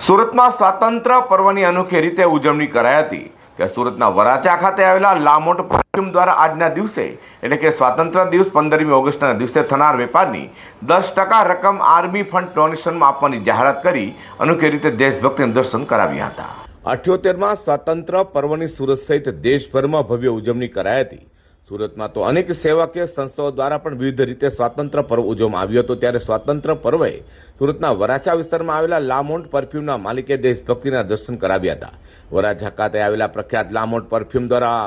સુરતમાં સ્વાતંત્ર્ય પર્વની અનોખી રીતે ઉજવણી કરાઈ હતી ત્યાં સુરતના વરાછા ખાતે આવેલા લામોટ પરફ્યુમ દ્વારા આજના દિવસે, એટલે કે સ્વાતંત્ર્ય દિવસ પંદરમી ઓગસ્ટના દિવસે થનાર વેપારની દસ ટકા રકમ આર્મી ફંડ ડોનેશનમાં આપવાની જાહેરાત કરી અનોખી રીતે દેશભક્તિના દર્શન કરાવ્યા હતા. અઠ્યોતેરમાં સ્વાતંત્ર્ય પર્વની સુરત સહિત દેશભરમાં ભવ્ય ઉજવણી કરાઈ હતી. સુરતમાં તો અનેક સેવાકીય સંસ્થાઓ દ્વારા પણ વિવિધ રીતે સ્વાતંત્ર્ય પર્વ ઉજવવામાં આવ્યો હતો. ત્યારે સ્વાતંત્ર્ય પર્વે સુરતના વરાછા વિસ્તારમાં આવેલા લામોન્ટ પરફ્યુમના માલિકે દેશભક્તિના દર્શન કરાવ્યા હતા. વરાછા ખાતે આવેલા પ્રખ્યાત લામોન્ટ પરફ્યુમ દ્વારા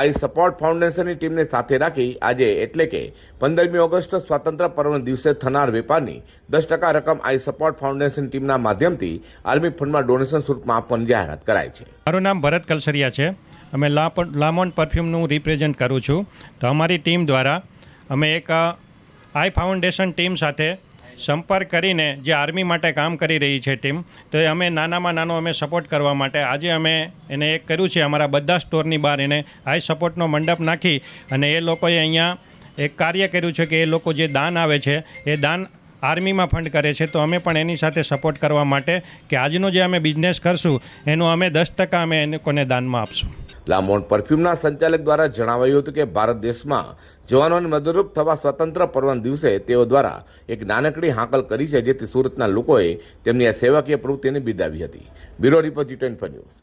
આઈ સપોર્ટ ફાઉન્ડેશનની ટીમને સાથે રાખી આજે એટલે કે પંદરમી ઓગસ્ટ સ્વાતંત્ર્ય પર્વના દિવસે થનાર વેપારની દસ ટકા રકમ આઈ સપોર્ટ ફાઉન્ડેશન ટીમના માધ્યમથી આર્મી ફંડમાં ડોનેશન સ્વરૂપમાં આપવાની જાહેરાત કરાઈ છે. મારું નામ ભરત કલસરિયા છે. અમે લામોન પરફ્યુમનું રિપ્રેઝેન્ટ કરું છું. તો અમારી ટીમ દ્વારા અમે એક આઈ ફાઉન્ડેશન ટીમ સાથે સંપર્ક કરીને જે આર્મી માટે કામ કરી રહી છે ટીમ, તો એ અમે નાનામાં નાનો અમે સપોર્ટ કરવા માટે આજે અમે એને એક કર્યું છે. અમારા બધા સ્ટોરની બહાર એને આઈ સપોર્ટનો મંડપ નાખી અને એ લોકોએ અહીંયા એક કાર્ય કર્યું છે કે એ લોકો જે દાન આવે છે, એ દાન આર્મીમાં ફંડ કરે છે. તો અમે પણ એની સાથે સપોર્ટ કરવા માટે કે આજનો જે અમે બિઝનેસ કરશું, એનું અમે દસ ટકા અમે એ લોકોને દાનમાં આપશું. લામોન્ટ પરફ્યુમના સંચાલક દ્વારા જણાવાયું હતું કે ભારત દેશમાં જવાનોને મદદરૂપ થવા સ્વતંત્ર પર્વના દિવસે તેઓ દ્વારા એક નાનકડી હાંકલ કરી છે, જેથી સુરતના લોકોએ તેમની આ સેવાકીય પ્રવૃત્તિને બિરદાવી હતી. Bureau report G twenty news.